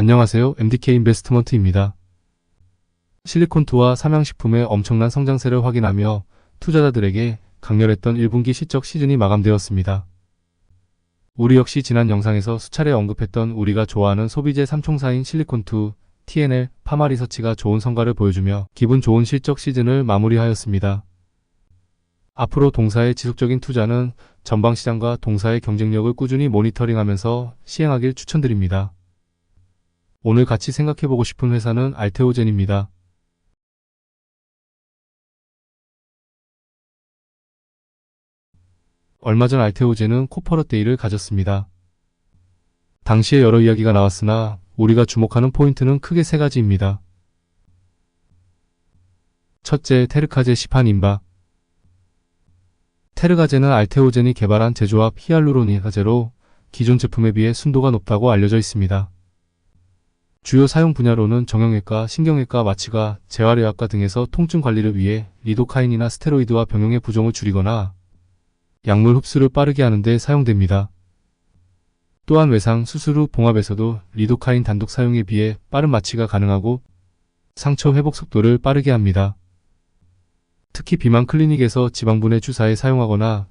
안녕하세요. MDK 인베스트먼트입니다. 실리콘투와 삼양식품의 엄청난 성장세를 확인하며 투자자들에게 강렬했던 1분기 실적 시즌이 마감되었습니다. 우리 역시 지난 영상에서 수차례 언급했던 우리가 좋아하는 소비재 삼총사인 실리콘투, TNL, 파마리서치가 좋은 성과를 보여주며 기분 좋은 실적 시즌을 마무리하였습니다. 앞으로 동사의 지속적인 투자는 전방시장과 동사의 경쟁력을 꾸준히 모니터링하면서 시행하길 추천드립니다. 오늘 같이 생각해보고 싶은 회사는 알테오젠입니다. 얼마 전 알테오젠은 코퍼럿 데이를 가졌습니다. 당시에 여러 이야기가 나왔으나 우리가 주목하는 포인트는 크게 세 가지입니다. 첫째, 테르카제 시판 임박. 테르가제는 알테오젠이 개발한 제조합 히알루로니가제로 기존 제품에 비해 순도가 높다고 알려져 있습니다. 주요 사용 분야로는 정형외과, 신경외과, 마취가, 재활의학과 등에서 통증 관리를 위해 리도카인이나 스테로이드와 병용의 부종을 줄이거나 약물 흡수를 빠르게 하는 데 사용됩니다. 또한 외상, 수술 후 봉합에서도 리도카인 단독 사용에 비해 빠른 마취가 가능하고 상처 회복 속도를 빠르게 합니다. 특히 비만 클리닉에서 지방분해 주사에 사용하거나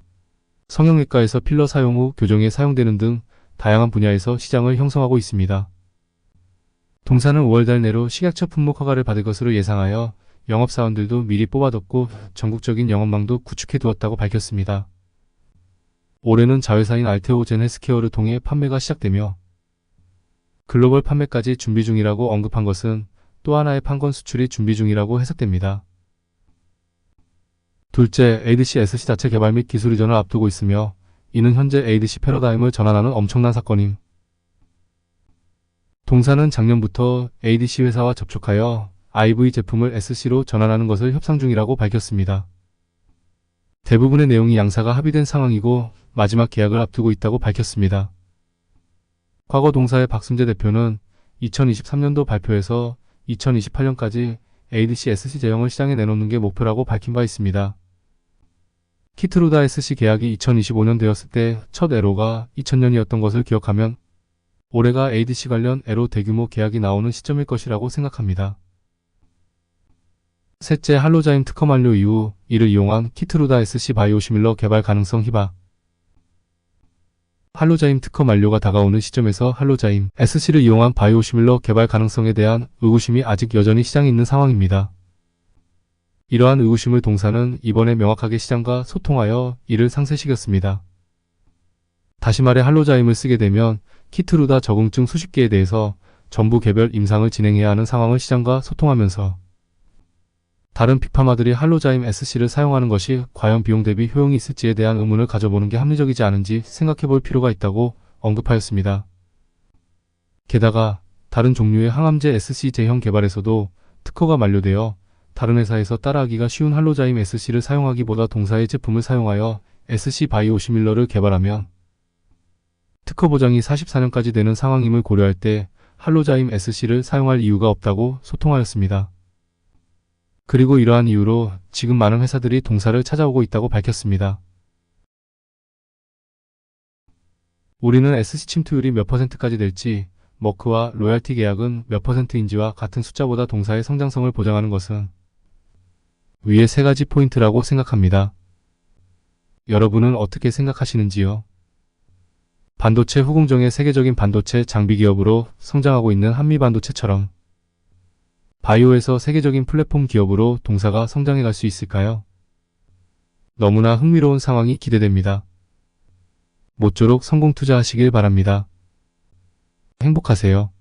성형외과에서 필러 사용 후 교정에 사용되는 등 다양한 분야에서 시장을 형성하고 있습니다. 동사는 5월달 내로 식약처 품목 허가를 받을 것으로 예상하여 영업사원들도 미리 뽑아뒀고 전국적인 영업망도 구축해 두었다고 밝혔습니다. 올해는 자회사인 알테오젠 헬스케어를 통해 판매가 시작되며 글로벌 판매까지 준비 중이라고 언급한 것은 또 하나의 판권 수출이 준비 중이라고 해석됩니다. 둘째, ADC SC 자체 개발 및 기술 이전을 앞두고 있으며 이는 현재 ADC 패러다임을 전환하는 엄청난 사건임. 동사는 작년부터 ADC 회사와 접촉하여 IV 제품을 SC로 전환하는 것을 협상 중이라고 밝혔습니다. 대부분의 내용이 양사가 합의된 상황이고 마지막 계약을 앞두고 있다고 밝혔습니다. 과거 동사의 박순재 대표는 2023년도 발표에서 2028년까지 ADC SC 제형을 시장에 내놓는 게 목표라고 밝힌 바 있습니다. 키트루다 SC 계약이 2025년 되었을 때 첫 에로가 2000년이었던 것을 기억하면 올해가 ADC 관련 에로 대규모 계약이 나오는 시점일 것이라고 생각합니다. 셋째, 할로자임 특허 만료 이후 이를 이용한 키트루다 SC 바이오시밀러 개발 가능성 희박. 할로자임 특허 만료가 다가오는 시점에서 할로자임 SC를 이용한 바이오시밀러 개발 가능성에 대한 의구심이 아직 여전히 시장에 있는 상황입니다. 이러한 의구심을 동사는 이번에 명확하게 시장과 소통하여 이를 상쇄시켰습니다. 다시 말해 할로자임을 쓰게 되면 키트루다 적응증 수십 개에 대해서 전부 개별 임상을 진행해야 하는 상황을 시장과 소통하면서 다른 빅파마들이 할로자임 SC를 사용하는 것이 과연 비용 대비 효용이 있을지에 대한 의문을 가져보는 게 합리적이지 않은지 생각해 볼 필요가 있다고 언급하였습니다. 게다가 다른 종류의 항암제 SC 제형 개발에서도 특허가 만료되어 다른 회사에서 따라하기가 쉬운 할로자임 SC를 사용하기보다 동사의 제품을 사용하여 SC 바이오시밀러를 개발하면 특허 보장이 44년까지 되는 상황임을 고려할 때 할로자임 SC를 사용할 이유가 없다고 소통하였습니다. 그리고 이러한 이유로 지금 많은 회사들이 동사를 찾아오고 있다고 밝혔습니다. 우리는 SC 침투율이 몇 퍼센트까지 될지, 머크와 로얄티 계약은 몇 퍼센트인지와 같은 숫자보다 동사의 성장성을 보장하는 것은 위의 세 가지 포인트라고 생각합니다. 여러분은 어떻게 생각하시는지요? 반도체 후공정의 세계적인 반도체 장비 기업으로 성장하고 있는 한미반도체처럼 바이오에서 세계적인 플랫폼 기업으로 동사가 성장해 갈 수 있을까요? 너무나 흥미로운 상황이 기대됩니다. 모쪼록 성공 투자하시길 바랍니다. 행복하세요.